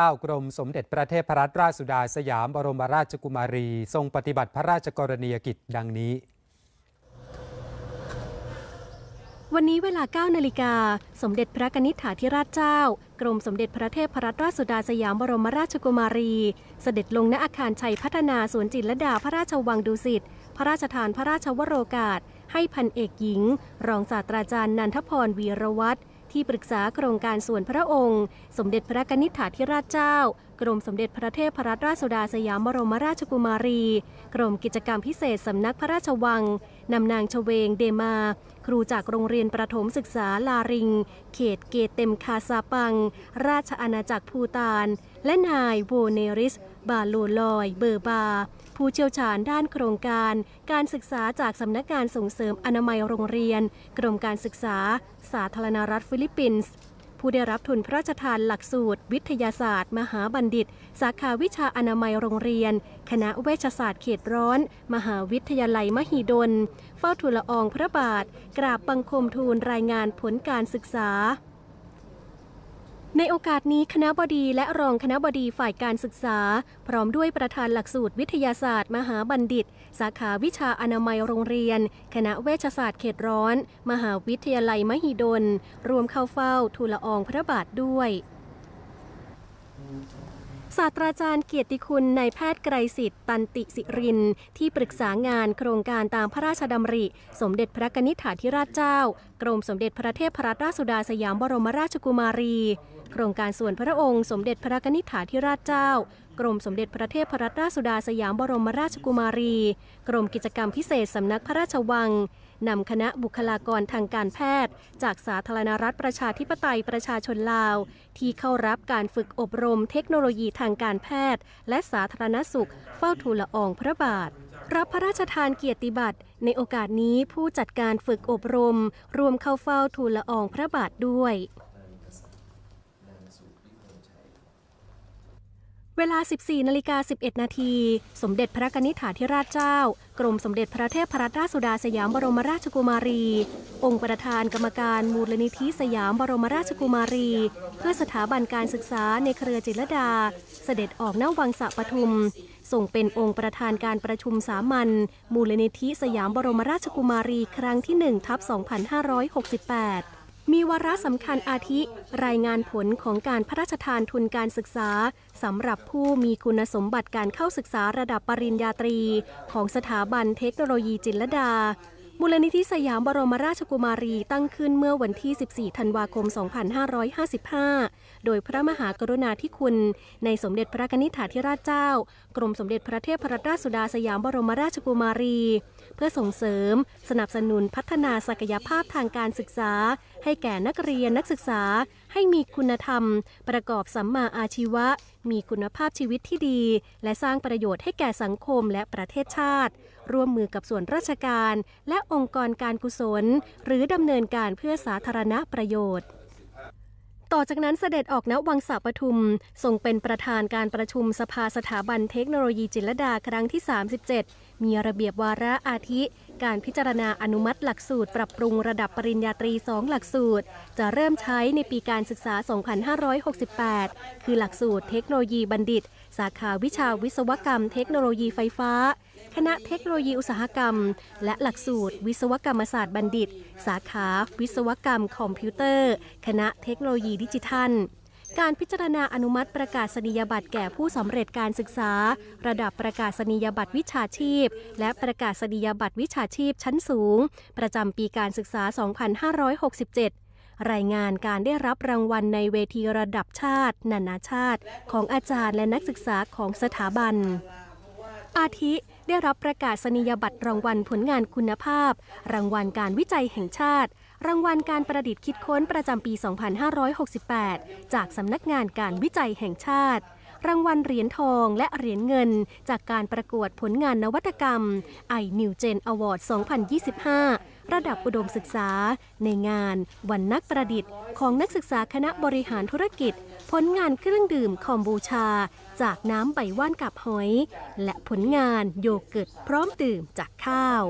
เก้ากรมสมเด็จพระเทพรัตนราชสุดาสยามบรมราชกุมารี ทรงปฏิบัติพระราชกรณียกิจดังนี้ วันนี้เวลา 9 นาฬิกา สมเด็จพระกนิษฐาธิราชเจ้า กรมสมเด็จพระเทพรัตนราชสุดาสยามบรมราชกุมารี เสด็จลงณอาคารชัยพัฒนาสวนจิตรลดาพระราชวังดุสิต พระราชทานพระราชวโรกาส ให้พันเอกหญิง รองศาสตราจารย์นันทพรวีรวัตร ที่ปรึกษาโครงการส่วนพระองค์ สมเด็จพระกนิษฐาธิราชเจ้า กรมสมเด็จพระเทพรัตนราชสุดาสยามบรมราชกุมารี กรมกิจกรรมพิเศษสำนักพระราชวัง นำนางชเวงเดมา ครูจากโรงเรียนประถมศึกษาลาริง เขตเกตเต็มคาซาปัง ราชอาณาจักรภูตาน และนายโวเนริส บาโลลอย เบอร์บา ผู้เชี่ยวชาญด้านโครงการ การศึกษาจากสำนักงานส่งเสริมอนามัยโรงเรียน กรมการศึกษา สาธารณรัฐฟิลิปปินส์ผู้ได้รับทุนพระราชทานหลักสูตร วิทยาศาสตร์ มหาบัณฑิต สาขาวิชาอนามัยโรงเรียน คณะเวชศาสตร์เขตร้อน มหาวิทยาลัยมหิดล เฝ้าทูลละอองพระบาท กราบบังคมทูลรายงานผลการศึกษา ในโอกาสนี้คณะบดีและรองคณะบดีฝ่ายการศึกษา พร้อมด้วยประธานหลักสูตรวิทยาศาสตร์ มหาบัณฑิต สาขาวิชาอนามัยโรงเรียน คณะเวชศาสตร์เขตร้อน มหาวิทยาลัยมหิดล รวมเข้าเฝ้าทูลละอองพระบาทด้วยศาสตราจารย์เกียรติคุณนายแพทย์ไกรสิทธิ์ตันติสิริน ที่ปรึกษางานโครงการตามพระราชดำริ สมเด็จพระกนิษฐาธิราชเจ้า กรมสมเด็จพระเทพรัตนราชสุดาสยามบรมราชกุมารี โครงการส่วนพระองค์สมเด็จพระกนิษฐาธิราชเจ้า กรมสมเด็จพระเทพรัตนราชสุดาสยามบรมราชกุมารี กรมกิจกรรมพิเศษสำนักพระราชวังนำคณะบุคลากรทางการแพทย์ จากสาธารณรัฐประชาธิปไตยประชาชนลาว ที่เข้ารับการฝึกอบรมเทคโนโลยีทางการแพทย์ และสาธารณสุข เฝ้าทูลละอองพระบาท รับพระราชทานเกียรติบัตร ในโอกาสนี้ผู้จัดการฝึกอบรม รวมเข้าเฝ้าทูลละอองพระบาทด้วย เวลา 14นาฬิกา11 นาที สมเด็จพระกนิษฐาธิราชเจ้า กรมสมเด็จพระเทพรัตนราชสุดาสยามบรมราชกุมารี องค์ประธานกรรมการมูลนิธิสยามบรมราชกุมารี เพื่อสถาบันการศึกษาในเครือจิตรดา เสด็จออกหน้าวังสะปทุมส่งเป็นองค์ประธานการประชุมสามัญมูลนิธิสยามบรมราชกุมารีครั้งที่1ทับ2568 มีวาระสำคัญอาทิ รายงานผลของการพระราชทานทุนการศึกษาสำหรับผู้มีคุณสมบัติการเข้าศึกษาระดับปริญญาตรี ของสถาบันเทคโนโลยีจิตรลดามูลนิธิสยามบรมราชกุมารีตั้งขึ้นเมื่อวันที่ 14 ธันวาคม 2555 โดยพระมหากรุณาธิคุณ ในสมเด็จพระกนิษฐาธิราชเจ้า กรมสมเด็จพระเทพรัตนราชสุดาสยามบรมราชกุมารี เพื่อส่งเสริม สนับสนุนพัฒนาศักยภาพทางการศึกษา ให้แก่นักเรียนนักศึกษา ให้มีคุณธรรม ประกอบสัมมาอาชีวะ มีคุณภาพชีวิตที่ดี และสร้างประโยชน์ให้แก่สังคมและประเทศชาติ ร่วมมือกับส่วนราชการ และองค์กรการกุศล หรือดำเนินการเพื่อสาธารณประโยชน์ ต่อจากนั้นเสด็จออกณวังสาปทุมทรงเป็นประธานการประชุมสภาสถาบันเทคโนโลยีจิรลดาครั้งที่ 37 มีระเบียบวาระอาทิ การพิจารณาอนุมัติหลักสูตร ปรับปรุงระดับปริญญาตรี 2 หลักสูตร จะเริ่มใช้ในปีการศึกษา 2568 คือหลักสูตรเทคโนโลยีบัณฑิต สาขาวิชาวิศวกรรมเทคโนโลยีไฟฟ้า คณะเทคโนโลยีอุตสาหกรรม และหลักสูตร วิศวกรรมศาสตร์บัณฑิต สาขา วิศวกรรมคอมพิวเตอร์ คณะเทคโนโลยีดิจิทัล การพิจารณาอนุมัติประกาศนียบัตรแก่ผู้สำเร็จการศึกษา ระดับประกาศนียบัตรวิชาชีพ และประกาศนียบัตรวิชาชีพชั้นสูง ประจำปีการศึกษา 2567รายงานการได้รับรางวัลในเวทีระดับชาติ นานาชาติ ของอาจารย์และนักศึกษาของสถาบัน อาทิได้รับประกาศนียบัตรรางวัลผลงานคุณภาพ รางวัลการวิจัยแห่งชาติ รางวัลการประดิษฐ์คิดค้นประจำปี 2568 จากสำนักงานการวิจัยแห่งชาติ รางวัลเหรียญทองและเหรียญเงิน จากการประกวดผลงานนวัตกรรม i New Gen Award 2025 ระดับอุดมศึกษา ในงาน วันนักประดิษฐ์ ของนักศึกษาคณะบริหารธุรกิจ ผลงานเครื่องดื่มคอมบูชา จากน้ำใบว่านกับหอย และผลงานโยเกิร์ตพร้อมดื่มจากข้าว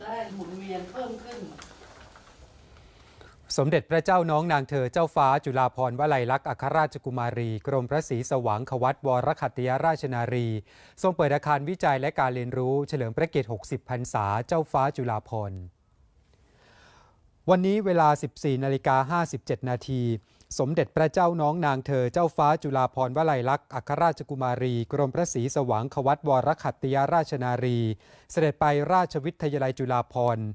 ได้หมุนเวียนเพิ่มขึ้นสมเด็จพระเจ้าน้องนางเธอเจ้าฟ้าจุฬาภรณ์วลัยลักษณ์อัครราชกุมารี กรมพระศรีสว่างควัตวรคัตยราชนารี ทรงเปิดอาคารวิจัยและการเรียนรู้เฉลิมพระเกียรติ 60 พรรษาเจ้าฟ้าจุฬาภรณ์วันนี้เวลา 14 นาฬิกา 57 นาที สมเด็จพระเจ้าน้องนางเธอเจ้าฟ้าจุฬาภรณ์วลัยลักษณ์อัครราชกุมารี กรมพระศรีสว่างควัตวรขัตติยราชนารี เสด็จไปราชวิทยาลัยจุฬาภรณ์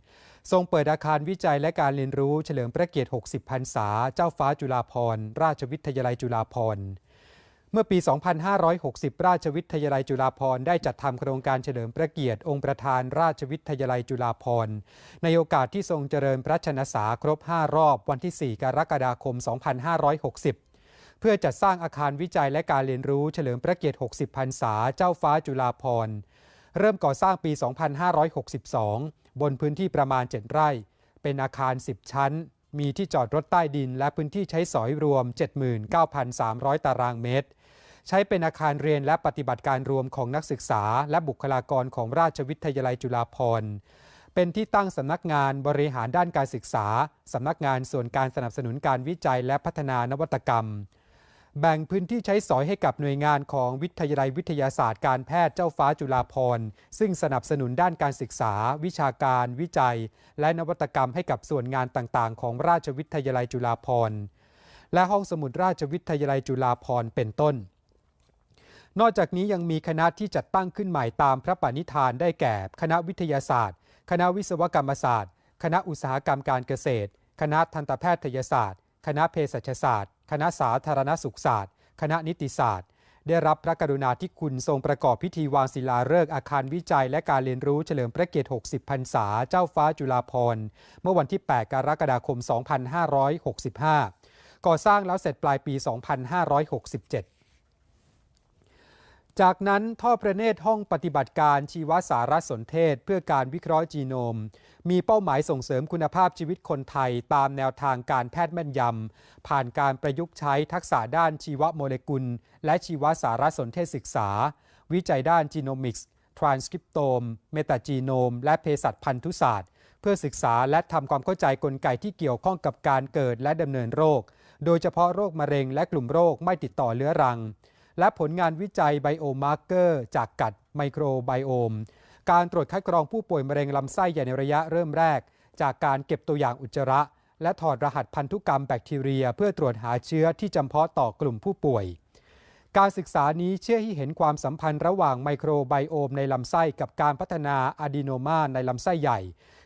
ทรงเปิดอาคารวิจัยและการเรียนรู้เฉลิมพระเกียรติ 60 พรรษา เจ้าฟ้าจุฬาภรณ์ราชวิทยาลัยจุฬาภรณ์ เมื่อปี 2560 ราชวิทยาลัยจุฬาภรณ์ได้จัดทำโครงการเฉลิมพระเกียรติองค์ประธานราชวิทยาลัยจุฬาภรณ์ในโอกาสที่ทรงเจริญพระชนษาครบ 5 รอบวันที่ 4 กรกฎาคม 2560 เพื่อจัดสร้างอาคารวิจัยและการเรียนรู้เฉลิมพระเกียรติ 60 พรรษาเจ้าฟ้าจุฬาภรณ์เริ่มก่อสร้างปี 2562 บนพื้นที่ประมาณ 7 ไร่ เป็นอาคาร 10 ชั้น มีที่จอดรถใต้ดิน และพื้นที่ใช้สอยรวม 79,300 ตารางเมตร ใช้เป็นอาคารเรียนและปฏิบัติการรวมของนักศึกษา และบุคลากรของราชวิทยาลัยจุฬาภรณ์เป็นที่ตั้งสำนักงานบริหารด้านการศึกษา สำนักงานส่วนการสนับสนุนการวิจัยและพัฒนานวัตกรรม แบ่งพื้นที่ใช้สอยให้กับหน่วยงานของวิทยาลัยวิทยาศาสตร์การแพทย์เจ้าฟ้าจุฬาภรณ์ซึ่งสนับสนุนด้านการศึกษา วิชาการ วิจัย และนวัตกรรมให้กับส่วนงานต่างๆ ของราชวิทยาลัยจุฬาภรณ์และห้องสมุดราชวิทยาลัยจุฬาภรณ์เป็นต้น นอกจากนี้ยังมีคณะที่จัดตั้งขึ้นใหม่ตามพระปณิธานได้แก่ คณะวิทยาศาสตร์ คณะวิศวกรรมศาสตร์ คณะอุตสาหกรรมการเกษตร คณะทันตแพทยศาสตร์ คณะเภสัชศาสตร์ คณะสาธารณสุขศาสตร์ คณะนิติศาสตร์ ได้รับพระกรุณาธิคุณทรงประกอบพิธีวางศิลาฤกษ์อาคารวิจัย และการเรียนรู้เฉลิมพระเกียรติ 60 พรรษา เจ้าฟ้าจุฬาภรณ์ เมื่อวันที่ 8 กรกฎาคม 2565 ก่อสร้างแล้วเสร็จปลายปี 2567 จากนั้นท่อประเนตรห้องปฏิบัติการชีวสารสนเทศ เพื่อการวิเคราะห์จีโนม มีเป้าหมายส่งเสริมคุณภาพชีวิตคนไทย ตามแนวทางการแพทย์แม่นยำ ผ่านการประยุกต์ใช้ทักษะด้านชีวโมเลกุล และชีวสารสนเทศศึกษา วิจัยด้านจีโนมิกส์ทรานสคริปโตม เมตาจีโนม และเภสัชพันธุศาสตร์ เพื่อศึกษาและทำความเข้าใจกลไกที่เกี่ยวข้องกับการเกิดและดำเนินโรค โดยเฉพาะโรคมะเร็งและกลุ่มโรคไม่ติดต่อเรื้อรัง และผลงานวิจัยไบโอมาร์เกอร์จากกัดไมโครไบโอม การตรวจคัดกรองผู้ป่วยมะเร็งลำไส้ใหญ่ในระยะเริ่มแรก จากการเก็บตัวอย่างอุจจาระ และถอดรหัสพันธุกรรมแบคทีเรีย เพื่อตรวจหาเชื้อที่จำเพาะต่อกลุ่มผู้ป่วย การศึกษานี้เชื่อให้เห็นความสัมพันธ์ระหว่างไมโครไบโอมในลำไส้กับการพัฒนาอะดีโนมาในลำไส้ใหญ่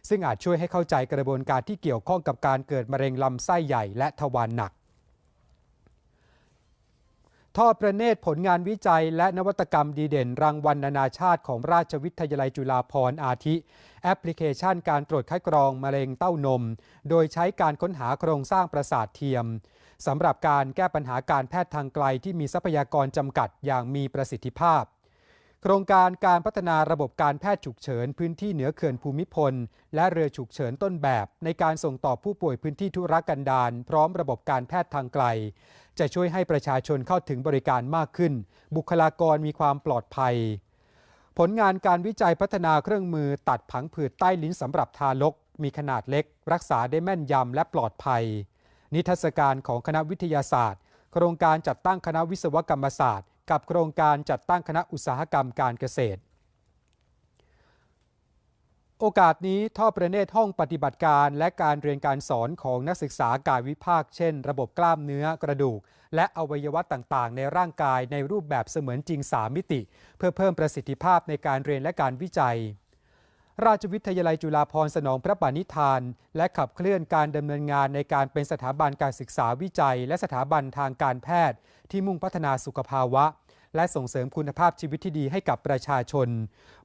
ซึ่งอาจช่วยให้เข้าใจกระบวนการที่เกี่ยวข้องกับการเกิดมะเร็งลำไส้ใหญ่และทวารหนัก ทอดประเนตรผลงานวิจัย และนวัตกรรมดีเด่น รางวัลนานาชาติของราชวิทยาลัยจุฬาภรณ์อาทิ แอปพลิเคชันการตรวจคัดกรองมะเร็งเต้านม โดยใช้การค้นหาโครงสร้างประสาทเทียมสำหรับการแก้ปัญหาการแพทย์ทางไกลที่มีทรัพยากรจำกัดอย่างมีประสิทธิภาพ โครงการการพัฒนาระบบการแพทย์ฉุกเฉิน พื้นที่เหนือเขื่อนภูมิพล และเรือฉุกเฉินต้นแบบ ในการส่งต่อผู้ป่วยพื้นที่ทุรกันดารพร้อมระบบการแพทย์ทางไกล จะช่วยให้ประชาชนเข้าถึงบริการมากขึ้น บุคลากรมีความปลอดภัย ผลงานการวิจัยพัฒนาเครื่องมือตัดผังผืดใต้ลิ้นสำหรับทารก มีขนาดเล็ก รักษาได้แม่นยำและปลอดภัย นิทรรศการของคณะวิทยาศาสตร์ โครงการจัดตั้งคณะวิศวกรรมศาสตร์ กับโครงการจัดตั้งคณะอุตสาหกรรมการเกษตร โอกาสนี้ท่อประเนตรห้องปฏิบัติการและการเรียนการสอนของนักศึกษากายวิภาค เช่น ระบบกล้ามเนื้อกระดูก และอวัยวะต่างๆ ในร่างกายในรูปแบบเสมือนจริง 3 มิติ เพื่อเพิ่มประสิทธิภาพในการเรียนและการวิจัย ราชวิทยาลัยจุฬาภรณ์สนองพระปณิธาน และขับเคลื่อนการดำเนินงานในการเป็นสถาบันการศึกษาวิจัย และสถาบันทางการแพทย์ ที่มุ่งพัฒนาสุขภาวะ และส่งเสริมคุณภาพชีวิตที่ดีให้กับประชาชน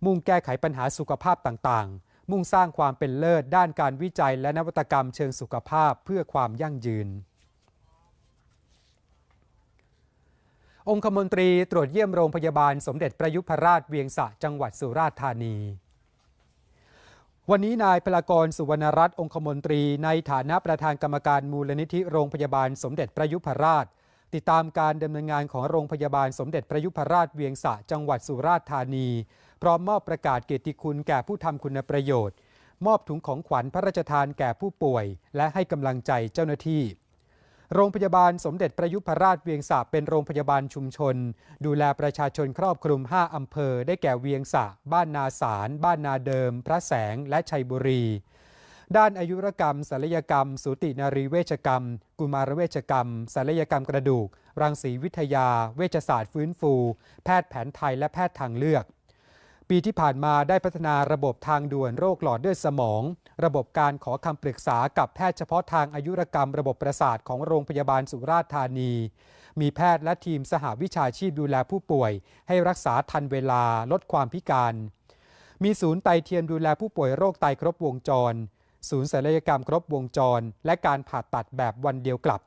มุ่งแก้ไขปัญหาสุขภาพต่างๆ มุ่งสร้างความเป็นเลิศด้านการวิจัย และนวัตกรรมเชิงสุขภาพเพื่อความยั่งยืนองคมนตรีตรวจเยี่ยมโรงพยาบาลสมเด็จพระยุพราชเวียงสะจังหวัดสุราษฎร์ธานี วันนี้นายพลากรสุวรรณรัตน์องคมนตรี ในฐานะประธานกรรมการมูลนิธิโรงพยาบาลสมเด็จพระยุพราช ติดตามการดำเนินงานของโรงพยาบาลสมเด็จพระยุพราชเวียงสะจังหวัดสุราษฎร์ธานี พร้อมมอบประกาศเกียรติคุณแก่ผู้ทำคุณประโยชน์ มอบถุงของขวัญพระราชทานแก่ผู้ป่วย และให้กำลังใจเจ้าหน้าที่ โรงพยาบาลสมเด็จพระยุพราชเวียงสะเป็นโรงพยาบาลชุมชน ดูแลประชาชนครอบคลุม 5 อำเภอ ได้แก่เวียงสะ บ้านนาสาร บ้านนาเดิม พระแสง และชัยบุรี ด้านอายุรกรรมศัลยกรรม สูตินารีเวชกรรม กุมารเวชกรรมศัลยกรรมกระดูก รังสีวิทยา เวชศาสตร์ฟื้นฟู แพทย์แผนไทยและแพทย์ทางเลือก ปีที่ผ่านมาได้พัฒนาระบบทางด่วนโรคหลอดเลือดสมอง ระบบการขอคำปรึกษากับแพทย์เฉพาะทางอายุรกรรมระบบประสาทของโรงพยาบาลสุราษฎร์ธานี มีแพทย์และทีมสหวิชาชีพดูแลผู้ป่วย ให้รักษาทันเวลาลดความพิการ มีศูนย์ไตเทียมดูแลผู้ป่วยโรคไตครบวงจร ศูนย์ศัลยกรรมครบวงจร และการผ่าตัดแบบวันเดียวกลับ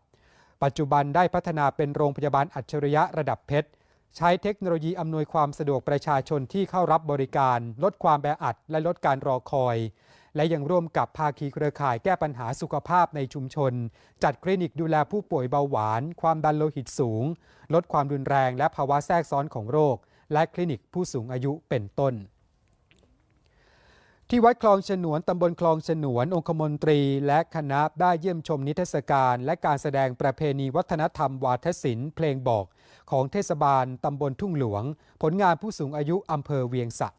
ปัจจุบันได้พัฒนาเป็นโรงพยาบาลอัจฉริยะระดับเพชร ใช้เทคโนโลยีอำนวยความสะดวกประชาชนที่เข้ารับบริการ ลดความแออัด และลดการรอคอย และยังร่วมกับภาคีเครือข่ายแก้ปัญหาสุขภาพในชุมชน จัดคลินิกดูแลผู้ป่วยเบาหวาน ความดันโลหิตสูง ลดความรุนแรง และภาวะแทรกซ้อนของโรค และคลินิกผู้สูงอายุเป็นต้น ที่วัดคลองฉนวน ตำบลคลองฉนวน องคมนตรี และคณะได้เยี่ยมชมนิทรรศการ และการแสดงประเพณีวัฒนธรรม วาทศิลป์เพลงบอก ของเทศบาล ตำบลทุ่งหลวง ผลงานผู้สูงอายุอำเภอเวียงสะ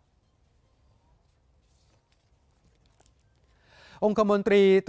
องคมนตรีตรวจ